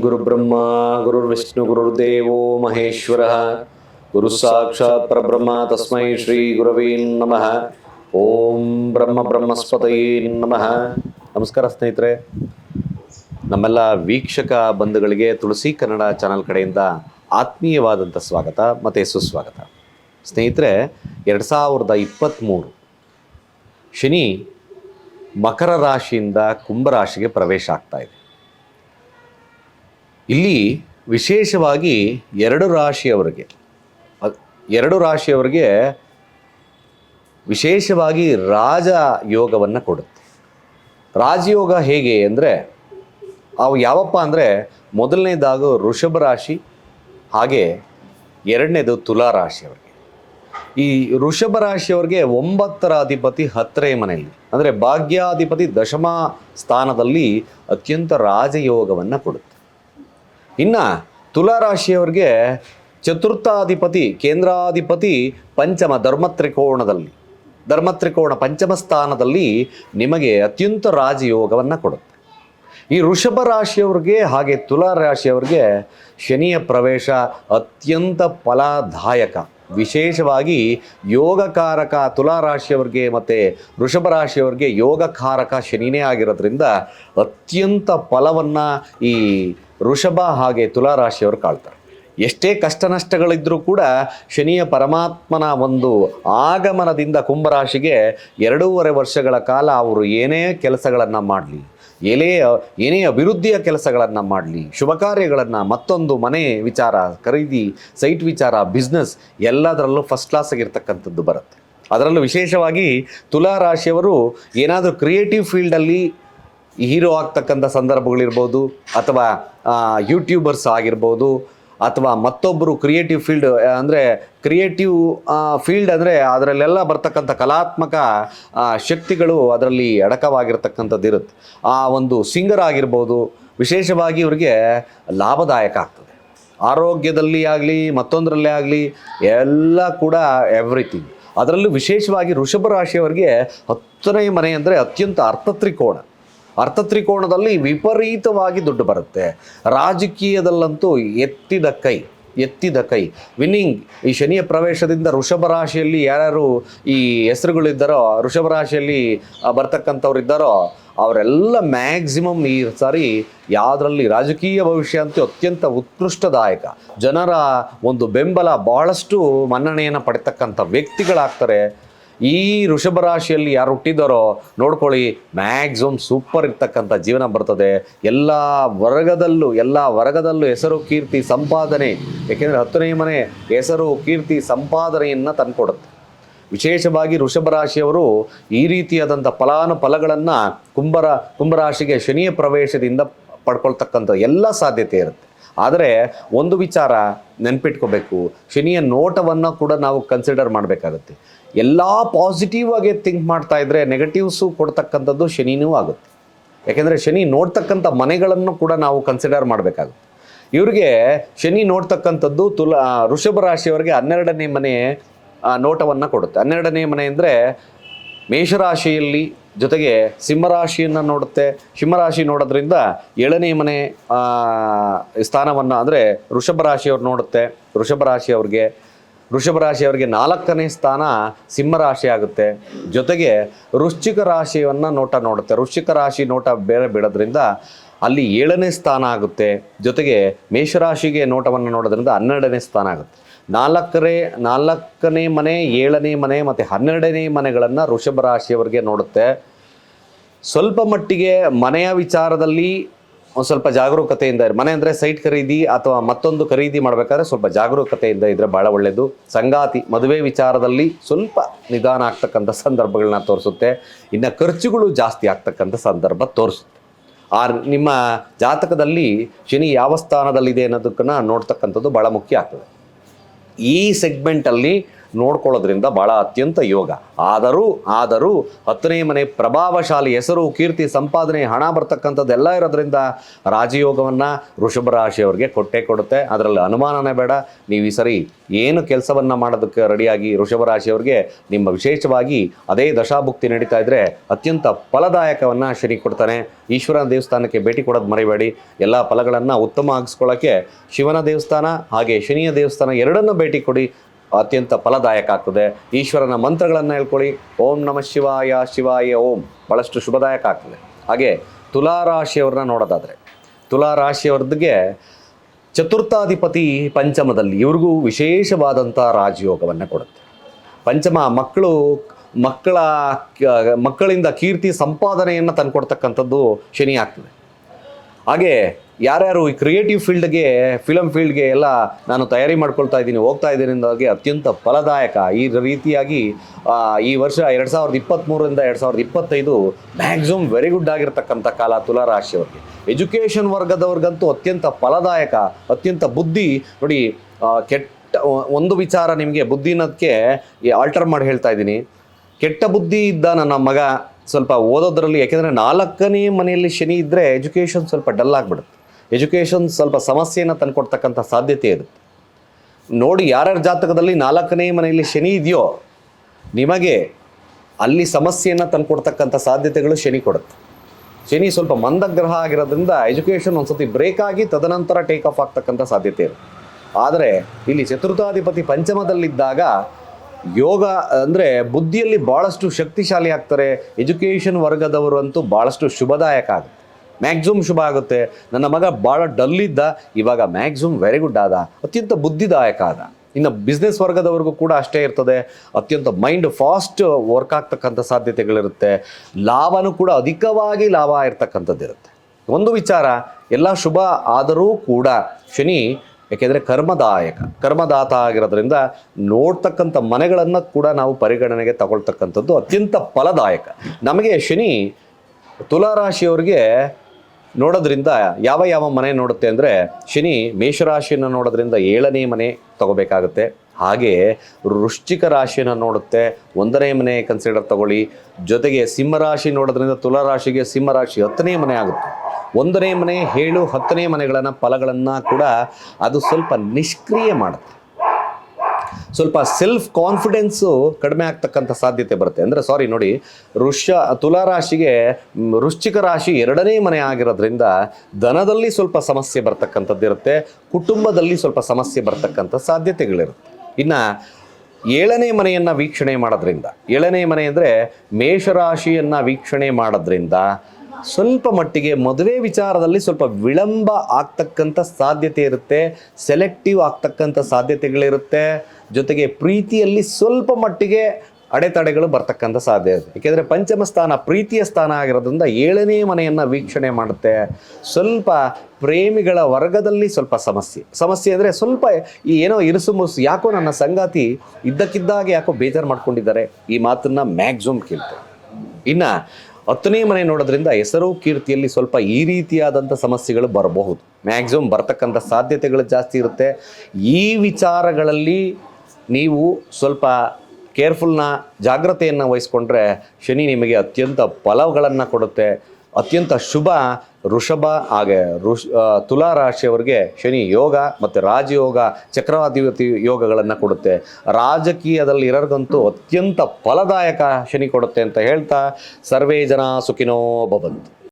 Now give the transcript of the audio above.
ಗುರುಬ್ರಹ್ಮ ಗುರುರ್ವಿಷ್ಣು ಗುರುರ್ದೇವೋ ಮಹೇಶ್ವರ ಗುರು ಸಾಕ್ಷಾತ್ ಪರಬ್ರಹ್ಮ ತಸ್ಮೈ ಶ್ರೀ ಗುರವೇ ನಮಃ ಓಂ ಬ್ರಹ್ಮ ಬ್ರಹ್ಮಸ್ಪತಯೇ ನಮಃ ನಮಸ್ಕಾರ ಸ್ನೇಹಿತರೆ, ನಮ್ಮೆಲ್ಲ ವೀಕ್ಷಕ ಬಂಧುಗಳಿಗೆ ತುಳಸಿ ಕನ್ನಡ ಚಾನಲ್ ಕಡೆಯಿಂದ ಆತ್ಮೀಯವಾದಂಥ ಸ್ವಾಗತ, ಮತ್ತು ಸುಸ್ವಾಗತ. ಸ್ನೇಹಿತರೆ, ಎರಡು ಸಾವಿರದ ಇಪ್ಪತ್ತ್ಮೂರು ಶನಿ ಮಕರ ರಾಶಿಯಿಂದ ಕುಂಭರಾಶಿಗೆ ಪ್ರವೇಶ ಆಗ್ತಾ ಇದೆ. ಇಲ್ಲಿ ವಿಶೇಷವಾಗಿ ಎರಡು ರಾಶಿಯವರಿಗೆ ಎರಡು ರಾಶಿಯವರಿಗೆ ವಿಶೇಷವಾಗಿ ರಾಜ ಯೋಗವನ್ನು ಕೊಡುತ್ತೆ. ರಾಜಯೋಗ ಹೇಗೆ ಅಂದರೆ, ಅವು ಯಾವಪ್ಪ ಅಂದರೆ ಮೊದಲನೇದಾಗು ಋಷಭ ರಾಶಿ, ಹಾಗೆ ಎರಡನೇದು ತುಲಾ ರಾಶಿಯವರಿಗೆ. ಈ ಋಷಭ ರಾಶಿಯವ್ರಿಗೆ ಒಂಬತ್ತರ ಅಧಿಪತಿ ಹತ್ತರೇ ಮನೆಯಲ್ಲಿ, ಅಂದರೆ ಭಾಗ್ಯಾಧಿಪತಿ ದಶಮ ಸ್ಥಾನದಲ್ಲಿ ಅತ್ಯಂತ ರಾಜಯೋಗವನ್ನು ಕೊಡುತ್ತೆ. ಇನ್ನು ತುಲಾ ರಾಶಿಯವರಿಗೆ ಚತುರ್ಥಾಧಿಪತಿ, ಕೇಂದ್ರಾಧಿಪತಿ, ಪಂಚಮ ಧರ್ಮತ್ರಿಕೋಣದಲ್ಲಿ, ಧರ್ಮತ್ರಿಕೋಣ ಪಂಚಮ ಸ್ಥಾನದಲ್ಲಿ ನಿಮಗೆ ಅತ್ಯಂತ ರಾಜಯೋಗವನ್ನು ಕೊಡುತ್ತೆ. ಈ ವೃಷಭ ರಾಶಿಯವ್ರಿಗೆ ಹಾಗೆ ತುಲಾ ರಾಶಿಯವ್ರಿಗೆ ಶನಿಯ ಪ್ರವೇಶ ಅತ್ಯಂತ ಫಲದಾಯಕ. ವಿಶೇಷವಾಗಿ ಯೋಗಕಾರಕ ತುಲಾ ರಾಶಿಯವ್ರಿಗೆ ಮತ್ತು ವೃಷಭ ರಾಶಿಯವ್ರಿಗೆ ಯೋಗಕಾರಕ ಶನಿನೇ ಆಗಿರೋದ್ರಿಂದ ಅತ್ಯಂತ ಫಲವನ್ನು ಈ ವೃಷಭ ಹಾಗೆ ತುಲಾ ರಾಶಿಯವರು ಕಾಳ್ತಾರೆ ಎಷ್ಟೇ ಕಷ್ಟ ನಷ್ಟಗಳಿದ್ದರೂ ಕೂಡ ಶನಿಯ ಪರಮಾತ್ಮನ ಒಂದು ಆಗಮನದಿಂದ ಕುಂಭರಾಶಿಗೆ ಎರಡೂವರೆ ವರ್ಷಗಳ ಕಾಲ ಅವರು ಏನೇ ಕೆಲಸಗಳನ್ನು ಮಾಡಲಿ ಏನೇ ಏನೇ ಅಭಿವೃದ್ಧಿಯ ಕೆಲಸಗಳನ್ನು ಮಾಡಲಿ, ಶುಭ ಕಾರ್ಯಗಳನ್ನು ಮತ್ತೊಂದು ಮನೆ ವಿಚಾರ, ಖರೀದಿ, ಸೈಟ್ ವಿಚಾರ ಬಿಸ್ನೆಸ್ ಎಲ್ಲದರಲ್ಲೂ ಫಸ್ಟ್ ಕ್ಲಾಸ್ ಕ್ಲಾಸಾಗಿರ್ತಕ್ಕಂಥದ್ದು ಬರುತ್ತೆ. ಅದರಲ್ಲೂ ವಿಶೇಷವಾಗಿ ತುಲಾ ರಾಶಿಯವರು ಏನಾದರೂ ಕ್ರಿಯೇಟಿವ್ ಫೀಲ್ಡಲ್ಲಿ ಹೀರೋ ಆಗ್ತಕ್ಕಂಥ ಸಂದರ್ಭಗಳಿರ್ಬೋದು, ಅಥವಾ ಯೂಟ್ಯೂಬರ್ಸ್ ಆಗಿರ್ಬೋದು ಅಥವಾ ಮತ್ತೊಬ್ಬರು ಕ್ರಿಯೇಟಿವ್ ಫೀಲ್ಡ್ ಅಂದರೆ ಕ್ರಿಯೇಟಿವ್ ಫೀಲ್ಡ್ ಅಂದರೆ ಅದರಲ್ಲೆಲ್ಲ ಬರ್ತಕ್ಕಂಥ ಕಲಾತ್ಮಕ ಶಕ್ತಿಗಳು ಅದರಲ್ಲಿ ಅಡಕವಾಗಿರ್ತಕ್ಕಂಥದ್ದು ಇರುತ್ತೆ. ಆ ಒಂದು ಸಿಂಗರ್ ಆಗಿರ್ಬೋದು, ವಿಶೇಷವಾಗಿ ಇವರಿಗೆ ಲಾಭದಾಯಕ ಆಗ್ತದೆ. ಆರೋಗ್ಯದಲ್ಲಿ ಆಗಲಿ, ಮತ್ತೊಂದರಲ್ಲೇ ಆಗಲಿ, ಎಲ್ಲ ಕೂಡ ಎವ್ರಿಥಿಂಗ್ ಅದರಲ್ಲೂ ವಿಶೇಷವಾಗಿ ವೃಷಭ ರಾಶಿಯವರಿಗೆ ಹತ್ತನೇ ಮನೆ ಅಂದರೆ ಅತ್ಯಂತ ಅರ್ಥತ್ರಿಕೋಣ ಅರ್ಥತ್ರಿಕೋಣದಲ್ಲಿ ವಿಪರೀತವಾಗಿ ದುಡ್ಡು ಬರುತ್ತೆ. ರಾಜಕೀಯದಲ್ಲಂತೂ ಎತ್ತಿದ ಕೈ ಎತ್ತಿದ ಕೈ. ವಿನ್ನಿಂಗ್, ಈ ಶನಿಯ ಪ್ರವೇಶದಿಂದ ಋಷಭ ರಾಶಿಯಲ್ಲಿ ಯಾರ್ಯಾರು ಈ ಹೆಸರುಗಳಿದ್ದಾರೋ ಋಷಭ ರಾಶಿಯಲ್ಲಿ ಬರ್ತಕ್ಕಂಥವ್ರು ಇದ್ದಾರೋ ಅವರೆಲ್ಲ ಮ್ಯಾಕ್ಸಿಮಮ್ ಈ ಸಾರಿ ಯಾವುದರಲ್ಲಿ ರಾಜಕೀಯ ಭವಿಷ್ಯ ಅಂತೂ ಅತ್ಯಂತ ಉತ್ಕೃಷ್ಟದಾಯಕ. ಜನರ ಒಂದು ಬೆಂಬಲ ಬಹಳಷ್ಟು ಮನ್ನಣೆಯನ್ನು ಪಡೆತಕ್ಕಂಥ ವ್ಯಕ್ತಿಗಳಾಗ್ತಾರೆ. ಈ ವೃಷಭ ರಾಶಿಯಲ್ಲಿ ಯಾರು ಹುಟ್ಟಿದ್ದಾರೋ ನೋಡ್ಕೊಳ್ಳಿ ಮ್ಯಾಕ್ಸಿಮಮ್ ಸೂಪರ್ ಇರ್ತಕ್ಕಂಥ ಜೀವನ ಬರ್ತದೆ. ಎಲ್ಲ ವರ್ಗದಲ್ಲೂ ಎಲ್ಲ ವರ್ಗದಲ್ಲೂ ಹೆಸರು, ಕೀರ್ತಿ, ಸಂಪಾದನೆ, ಏಕೆಂದರೆ ಹತ್ತನೇ ಮನೆ ಹೆಸರು, ಕೀರ್ತಿ, ಸಂಪಾದನೆಯನ್ನು ತಂದುಕೊಡುತ್ತೆ. ವಿಶೇಷವಾಗಿ ವೃಷಭ ರಾಶಿಯವರು ಈ ರೀತಿಯಾದಂಥ ಫಲಾನುಫಲಗಳನ್ನು ಕುಂಭರ, ಕುಂಭರಾಶಿಗೆ ಶನಿಯ ಪ್ರವೇಶದಿಂದ ಪಡ್ಕೊಳ್ತಕ್ಕಂಥ ಎಲ್ಲ ಸಾಧ್ಯತೆ ಇರುತ್ತೆ. ಆದರೆ ಒಂದು ವಿಚಾರ ನೆನ್ಪಿಟ್ಕೋಬೇಕು, ಶನಿಯ ನೋಟವನ್ನು ಕೂಡ ನಾವು ಕನ್ಸಿಡರ್ ಮಾಡಬೇಕಾಗುತ್ತೆ. ಎಲ್ಲ ಪಾಸಿಟಿವ್ ಆಗಿ ಥಿಂಕ್ ಮಾಡ್ತಾ ಇದ್ರೆ ನೆಗೆಟಿವ್ಸು ಕೊಡ್ತಕ್ಕಂಥದ್ದು ಶನಿನೂ ಆಗುತ್ತೆ. ಯಾಕೆಂದರೆ ಶನಿ ನೋಡ್ತಕ್ಕಂಥ ಮನೆಗಳನ್ನು ಕೂಡ ನಾವು ಕನ್ಸಿಡರ್ ಮಾಡಬೇಕಾಗುತ್ತೆ. ಇವರಿಗೆ ಶನಿ ನೋಡ್ತಕ್ಕಂಥದ್ದು ತುಲಾ ಋಷಭ ರಾಶಿಯವರಿಗೆ ಹನ್ನೆರಡನೇ ಮನೆ ನೋಟವನ್ನು ಕೊಡುತ್ತೆ. ಹನ್ನೆರಡನೇ ಮನೆ ಅಂದರೆ ಮೇಷರಾಶಿಯಲ್ಲಿ ಜೊತೆಗೆ ಸಿಂಹರಾಶಿಯನ್ನು ನೋಡುತ್ತೆ. ಸಿಂಹರಾಶಿ ನೋಡೋದ್ರಿಂದ ಏಳನೇ ಮನೆ ಸ್ಥಾನವನ್ನು ಅಂದರೆ ವೃಷಭ ರಾಶಿಯವ್ರು ನೋಡುತ್ತೆ. ವೃಷಭ ರಾಶಿಯವ್ರಿಗೆ ವೃಷಭ ರಾಶಿಯವರಿಗೆ ನಾಲ್ಕನೇ ಸ್ಥಾನ ಸಿಂಹರಾಶಿ ಆಗುತ್ತೆ. ಜೊತೆಗೆ ವೃಶ್ಚಿಕ ರಾಶಿಯನ್ನು ನೋಟ ನೋಡುತ್ತೆ. ವೃಶ್ಚಿಕ ರಾಶಿ ನೋಟ ಬೇರೆ ಬಿಡೋದ್ರಿಂದ ಅಲ್ಲಿ ಏಳನೇ ಸ್ಥಾನ ಆಗುತ್ತೆ. ಜೊತೆಗೆ ಮೇಷರಾಶಿಗೆ ನೋಟವನ್ನು ನೋಡೋದ್ರಿಂದ ಹನ್ನೆರಡನೇ ಸ್ಥಾನ ಆಗುತ್ತೆ. ನಾಲ್ಕರೇ, ನಾಲ್ಕನೇ ಮನೆ, ಏಳನೇ ಮನೆ ಮತ್ತು ಹನ್ನೆರಡನೇ ಮನೆಗಳನ್ನು ವೃಷಭ ರಾಶಿಯವರಿಗೆ ನೋಡುತ್ತೆ. ಸ್ವಲ್ಪ ಮಟ್ಟಿಗೆ ಮನೆಯ ವಿಚಾರದಲ್ಲಿ ಒಂದು ಸ್ವಲ್ಪ ಜಾಗರೂಕತೆಯಿಂದ ಮನೆ ಅಂದರೆ ಸೈಟ್ ಖರೀದಿ ಅಥವಾ ಮತ್ತೊಂದು ಖರೀದಿ ಮಾಡಬೇಕಾದ್ರೆ ಸ್ವಲ್ಪ ಜಾಗರೂಕತೆಯಿಂದ ಇದ್ದರೆ ಭಾಳ ಒಳ್ಳೆಯದು ಸಂಗಾತಿ, ಮದುವೆ ವಿಚಾರದಲ್ಲಿ ಸ್ವಲ್ಪ ನಿಧಾನ ಆಗ್ತಕ್ಕಂಥ ಸಂದರ್ಭಗಳನ್ನ ತೋರಿಸುತ್ತೆ. ಇನ್ನು ಖರ್ಚುಗಳು ಜಾಸ್ತಿ ಆಗ್ತಕ್ಕಂಥ ಸಂದರ್ಭ ತೋರಿಸುತ್ತೆ. ಆ ನಿಮ್ಮ ಜಾತಕದಲ್ಲಿ ಶನಿ ಯಾವ ಸ್ಥಾನದಲ್ಲಿದೆ ಅನ್ನೋದಕ್ಕನ್ನು ನೋಡ್ತಕ್ಕಂಥದ್ದು ಭಾಳ ಮುಖ್ಯ ಆಗ್ತದೆ. ಈ ಸೆಗ್ಮೆಂಟಲ್ಲಿ ನೋಡ್ಕೊಳ್ಳೋದ್ರಿಂದ ಬಹಳ ಅತ್ಯಂತ ಯೋಗ. ಆದರೂ ಆದರೂ ಹತ್ತನೇ ಮನೆ ಪ್ರಭಾವಶಾಲಿ ಹೆಸರು, ಕೀರ್ತಿ, ಸಂಪಾದನೆ, ಹಣ ಬರ್ತಕ್ಕಂಥದ್ದೆಲ್ಲ ಇರೋದ್ರಿಂದ ರಾಜಯೋಗವನ್ನು ವೃಷಭ ರಾಶಿಯವರಿಗೆ ಕೊಟ್ಟೆ ಕೊಡುತ್ತೆ. ಅದರಲ್ಲಿ ಅನುಮಾನನೇ ಬೇಡ. ನೀವು ಈ ಸರಿ ಏನು ಕೆಲಸವನ್ನು ಮಾಡೋದಕ್ಕೆ ರೆಡಿಯಾಗಿ ವೃಷಭ ರಾಶಿಯವರಿಗೆ ನಿಮ್ಮ ವಿಶೇಷವಾಗಿ ಅದೇ ದಶಾಭುಕ್ತಿ ನಡೀತಾ ಇದ್ದರೆ ಅತ್ಯಂತ ಫಲದಾಯಕವನ್ನು ಶನಿ ಕೊಡ್ತಾನೆ. ಈಶ್ವರನ ದೇವಸ್ಥಾನಕ್ಕೆ ಭೇಟಿ ಕೊಡೋದು ಮರಿಬೇಡಿ. ಎಲ್ಲ ಫಲಗಳನ್ನು ಉತ್ತಮ ಆಗಿಸ್ಕೊಳ್ಳೋಕ್ಕೆ ಶಿವನ ದೇವಸ್ಥಾನ ಹಾಗೆ ಶನಿಯ ದೇವಸ್ಥಾನ ಎರಡನ್ನೂ ಭೇಟಿ ಕೊಡಿ. ಅತ್ಯಂತ ಫಲದಾಯಕ ಆಗ್ತದೆ. ಈಶ್ವರನ ಮಂತ್ರಗಳನ್ನು ಹೇಳ್ಕೊಳ್ಳಿ. ಓಂ ನಮಃ ಶಿವಾಯ ಶಿವಾಯ, ಓಂ. ಭಾಳಷ್ಟು ಶುಭದಾಯಕ ಆಗ್ತದೆ. ಹಾಗೆ ತುಲಾರಾಶಿಯವ್ರನ್ನ ನೋಡೋದಾದರೆ ತುಲಾರಾಶಿಯವ್ರದ್ದಿಗೆ ಚತುರ್ಥಾಧಿಪತಿ ಪಂಚಮದಲ್ಲಿ ಇವ್ರಿಗೂ ವಿಶೇಷವಾದಂಥ ರಾಜಯೋಗವನ್ನು ಕೊಡುತ್ತೆ. ಪಂಚಮ ಮಕ್ಕಳು, ಮಕ್ಕಳ, ಮಕ್ಕಳಿಂದ ಕೀರ್ತಿ ಸಂಪಾದನೆಯನ್ನು ತಂದುಕೊಡ್ತಕ್ಕಂಥದ್ದು ಶನಿ ಆಗ್ತದೆ. ಹಾಗೆ ಯಾರ್ಯಾರು ಈ ಕ್ರಿಯೇಟಿವ್ ಫೀಲ್ಡ್ಗೆ ಫಿಲಮ್ ಫೀಲ್ಡ್ಗೆ ಎಲ್ಲ ನಾನು ತಯಾರಿ ಮಾಡ್ಕೊಳ್ತಾ ಇದ್ದೀನಿ, ಹೋಗ್ತಾ ಇದ್ದೀನಿ ಅಂದಾಗೆ ಅತ್ಯಂತ ಫಲದಾಯಕ. ಈ ರೀತಿಯಾಗಿ ಈ ವರ್ಷ ಎರಡು ಸಾವಿರದ ಇಪ್ಪತ್ತ್ಮೂರರಿಂದ ಎರಡು ಸಾವಿರದ ಇಪ್ಪತ್ತೈದು ಮ್ಯಾಕ್ಸಿಮಮ್ ವೆರಿ ಗುಡ್ ಆಗಿರ್ತಕ್ಕಂಥ ಕಾಲ ತುಲಾರಾಶಿಯವರಿಗೆ ಎಜುಕೇಷನ್ ವರ್ಗದವ್ರಿಗಂತೂ ಅತ್ಯಂತ ಫಲದಾಯಕ, ಅತ್ಯಂತ ಬುದ್ಧಿ. ನೋಡಿ ಕೆಟ್ಟ, ಒಂದು ವಿಚಾರ ನಿಮಗೆ ಬುದ್ಧಿನದಕ್ಕೆ ಆಲ್ಟರ್ ಮಾಡಿ ಹೇಳ್ತಾ ಇದ್ದೀನಿ. ಕೆಟ್ಟ ಬುದ್ಧಿ ಇದ್ದ ನನ್ನ ಮಗ ಸ್ವಲ್ಪ ಓದೋದ್ರಲ್ಲಿ, ಯಾಕೆಂದರೆ ನಾಲ್ಕನೇ ಮನೆಯಲ್ಲಿ ಶನಿ ಇದ್ದರೆ ಎಜುಕೇಷನ್ ಸ್ವಲ್ಪ ಡಲ್ ಆಗಿಬಿಡುತ್ತೆ. ಎಜುಕೇಷನ್ ಸ್ವಲ್ಪ ಸಮಸ್ಯೆಯನ್ನು ತಂದುಕೊಡ್ತಕ್ಕಂಥ ಸಾಧ್ಯತೆ ಇರುತ್ತೆ ನೋಡಿ ಯಾರ್ಯಾರ ಜಾತಕದಲ್ಲಿ ನಾಲ್ಕನೇ ಮನೆಯಲ್ಲಿ ಶನಿ ಇದೆಯೋ, ನಿಮಗೆ ಅಲ್ಲಿ ಸಮಸ್ಯೆಯನ್ನು ತಂದುಕೊಡ್ತಕ್ಕಂಥ ಸಾಧ್ಯತೆಗಳು ಶನಿ ಕೊಡುತ್ತೆ. ಶನಿ ಸ್ವಲ್ಪ ಮಂದಗ್ರಹ ಆಗಿರೋದ್ರಿಂದ ಎಜುಕೇಷನ್ ಒಂದ್ಸತಿ ಬ್ರೇಕ್ ಆಗಿ ತದನಂತರ ಟೇಕ್ ಆಫ್ ಆಗ್ತಕ್ಕಂಥ ಸಾಧ್ಯತೆ ಇದೆ. ಆದರೆ ಇಲ್ಲಿ ಚತುರ್ಥಾಧಿಪತಿ ಪಂಚಮದಲ್ಲಿದ್ದಾಗ ಯೋಗ ಅಂದರೆ ಬುದ್ಧಿಯಲ್ಲಿ ಭಾಳಷ್ಟು ಶಕ್ತಿಶಾಲಿ ಆಗ್ತಾರೆ. ಎಜುಕೇಷನ್ ವರ್ಗದವರು ಅಂತೂ ಭಾಳಷ್ಟು ಶುಭದಾಯಕ ಆಗುತ್ತೆ. ಮ್ಯಾಕ್ಸಿಮಮ್ ಶುಭ ಆಗುತ್ತೆ. ನನ್ನ ಮಗ ಭಾಳ ಡಲ್ ಇದ್ದ, ಇವಾಗ ಮ್ಯಾಕ್ಸಿಮಮ್ ವೆರಿ ಗುಡ್ ಆದ, ಅತ್ಯಂತ ಬುದ್ಧಿದಾಯಕ ಆದ. ಇನ್ನು ಬಿಸ್ನೆಸ್ ವರ್ಗದವರೆಗೂ ಕೂಡ ಅಷ್ಟೇ ಇರ್ತದೆ. ಅತ್ಯಂತ ಮೈಂಡ್ ಫಾಸ್ಟ್ ವರ್ಕ್ ಆಗ್ತಕ್ಕಂಥ ಸಾಧ್ಯತೆಗಳಿರುತ್ತೆ. ಲಾಭನೂ ಕೂಡ ಅಧಿಕವಾಗಿ ಲಾಭ ಇರ್ತಕ್ಕಂಥದ್ದಿರುತ್ತೆ ಒಂದು ವಿಚಾರ, ಎಲ್ಲ ಶುಭ ಆದರೂ ಕೂಡ ಶನಿ ಯಾಕೆಂದರೆ ಕರ್ಮದಾಯಕ. ಕರ್ಮದಾತ ಆಗಿರೋದ್ರಿಂದ ನೋಡ್ತಕ್ಕಂಥ ಮನೆಗಳನ್ನು ಕೂಡ ನಾವು ಪರಿಗಣನೆಗೆ ತಗೊಳ್ತಕ್ಕಂಥದ್ದು ಅತ್ಯಂತ ಫಲದಾಯಕ. ನಮಗೆ ಶನಿ ತುಲಾರಾಶಿಯವರಿಗೆ ನೋಡೋದ್ರಿಂದ ಯಾವ ಯಾವ ಮನೆ ನೋಡುತ್ತೆ ಅಂದರೆ ಶನಿ ಮೇಷರಾಶಿಯನ್ನು ನೋಡೋದ್ರಿಂದ ಏಳನೇ ಮನೆ ತಗೋಬೇಕಾಗುತ್ತೆ. ಹಾಗೆ ವೃಶ್ಚಿಕ ರಾಶಿಯನ್ನು ನೋಡುತ್ತೆ, ಒಂದನೇ ಮನೆ ಕನ್ಸಿಡರ್ ತಗೊಳ್ಳಿ. ಜೊತೆಗೆ ಸಿಂಹರಾಶಿ ನೋಡೋದ್ರಿಂದ ತುಲಾರಾಶಿಗೆ ಸಿಂಹರಾಶಿ ಹತ್ತನೇ ಮನೆ ಆಗುತ್ತೆ. ಒಂದನೇ ಮನೆ, ಏಳು, ಹತ್ತನೇ ಮನೆಗಳನ್ನು ಫಲಗಳನ್ನು ಕೂಡ ಅದು ಸ್ವಲ್ಪ ನಿಷ್ಕ್ರಿಯ ಮಾಡುತ್ತೆ. ಸ್ವಲ್ಪ ಸೆಲ್ಫ್ ಕಾನ್ಫಿಡೆನ್ಸು ಕಡಿಮೆ ಆಗ್ತಕ್ಕಂಥ ಸಾಧ್ಯತೆ ಬರುತ್ತೆ. ಅಂದರೆ ಸಾರಿ ನೋಡಿ ಋಷ್ಯ ತುಲಾರಾಶಿಗೆ ವೃಶ್ಚಿಕ ರಾಶಿ ಎರಡನೇ ಮನೆ ಆಗಿರೋದ್ರಿಂದ ಧನದಲ್ಲಿ ಸ್ವಲ್ಪ ಸಮಸ್ಯೆ ಬರ್ತಕ್ಕಂಥದ್ದು ಇರುತ್ತೆ, ಕುಟುಂಬದಲ್ಲಿ ಸ್ವಲ್ಪ ಸಮಸ್ಯೆ ಬರ್ತಕ್ಕಂಥ ಸಾಧ್ಯತೆಗಳಿರುತ್ತೆ. ಇನ್ನು ಏಳನೇ ಮನೆಯನ್ನು ವೀಕ್ಷಣೆ ಮಾಡೋದ್ರಿಂದ, ಏಳನೇ ಮನೆ ಅಂದರೆ ಮೇಷರಾಶಿಯನ್ನು ವೀಕ್ಷಣೆ ಮಾಡೋದ್ರಿಂದ ಸ್ವಲ್ಪ ಮಟ್ಟಿಗೆ ಮದುವೆ ವಿಚಾರದಲ್ಲಿ ಸ್ವಲ್ಪ ವಿಳಂಬ ಆಗ್ತಕ್ಕಂಥ ಸಾಧ್ಯತೆ ಇರುತ್ತೆ ಸೆಲೆಕ್ಟಿವ್ ಆಗ್ತಕ್ಕಂಥ ಸಾಧ್ಯತೆಗಳಿರುತ್ತೆ. ಜೊತೆಗೆ ಪ್ರೀತಿಯಲ್ಲಿ ಸ್ವಲ್ಪ ಮಟ್ಟಿಗೆ ಅಡೆತಡೆಗಳು ಬರ್ತಕ್ಕಂಥ ಸಾಧ್ಯ ಇದೆ. ಏಕೆಂದರೆ ಪಂಚಮ ಸ್ಥಾನ ಪ್ರೀತಿಯ ಸ್ಥಾನ ಆಗಿರೋದ್ರಿಂದ ಏಳನೇ ಮನೆಯನ್ನು ವೀಕ್ಷಣೆ ಮಾಡುತ್ತೆ. ಸ್ವಲ್ಪ ಪ್ರೇಮಿಗಳ ವರ್ಗದಲ್ಲಿ ಸ್ವಲ್ಪ ಸಮಸ್ಯೆ. ಸಮಸ್ಯೆ ಅಂದರೆ ಸ್ವಲ್ಪ ಈ ಏನೋ ಇರುಸು ಮುರುಸು ಯಾಕೋ ನನ್ನ ಸಂಗಾತಿ ಇದ್ದಕ್ಕಿದ್ದಾಗೆ ಯಾಕೋ ಬೇಜಾರು ಮಾಡ್ಕೊಂಡಿದ್ದಾರೆ. ಈ ಮಾತನ್ನು ಮ್ಯಾಕ್ಸಿಮಮ್ ಕೇಳ್ತಾರೆ. ಇನ್ನು ಹತ್ತನೇ ಮನೆ ನೋಡೋದ್ರಿಂದ ಹೆಸರು ಕೀರ್ತಿಯಲ್ಲಿ ಸ್ವಲ್ಪ ಈ ರೀತಿಯಾದಂಥ ಸಮಸ್ಯೆಗಳು ಬರಬಹುದು. ಮ್ಯಾಕ್ಸಿಮಮ್ ಬರ್ತಕ್ಕಂಥ ಸಾಧ್ಯತೆಗಳು ಜಾಸ್ತಿ ಇರುತ್ತೆ. ಈ ವಿಚಾರಗಳಲ್ಲಿ ನೀವು ಸ್ವಲ್ಪ ಕೇರ್ಫುಲ್ನ ಜಾಗ್ರತೆಯನ್ನು ವಹಿಸ್ಕೊಂಡ್ರೆ ಶನಿ ನಿಮಗೆ ಅತ್ಯಂತ ಫಲಗಳನ್ನು ಕೊಡುತ್ತೆ. ಅತ್ಯಂತ ಶುಭ ಋಷಭ ಹಾಗೆ ಋಷ್ ತುಲಾ ರಾಶಿಯವರಿಗೆ ಶನಿ ಯೋಗ ಮತ್ತು ರಾಜಯೋಗ, ಚಕ್ರಾಧಿಪತಿ ಯೋಗಗಳನ್ನು ಕೊಡುತ್ತೆ. ರಾಜಕೀಯದಲ್ಲಿ ಇರೋರ್ಗಂತೂ ಅತ್ಯಂತ ಫಲದಾಯಕ ಶನಿ ಕೊಡುತ್ತೆ ಅಂತ ಹೇಳ್ತಾ ಸರ್ವೇ ಜನ ಸುಖಿನೋ ಭವಂತು.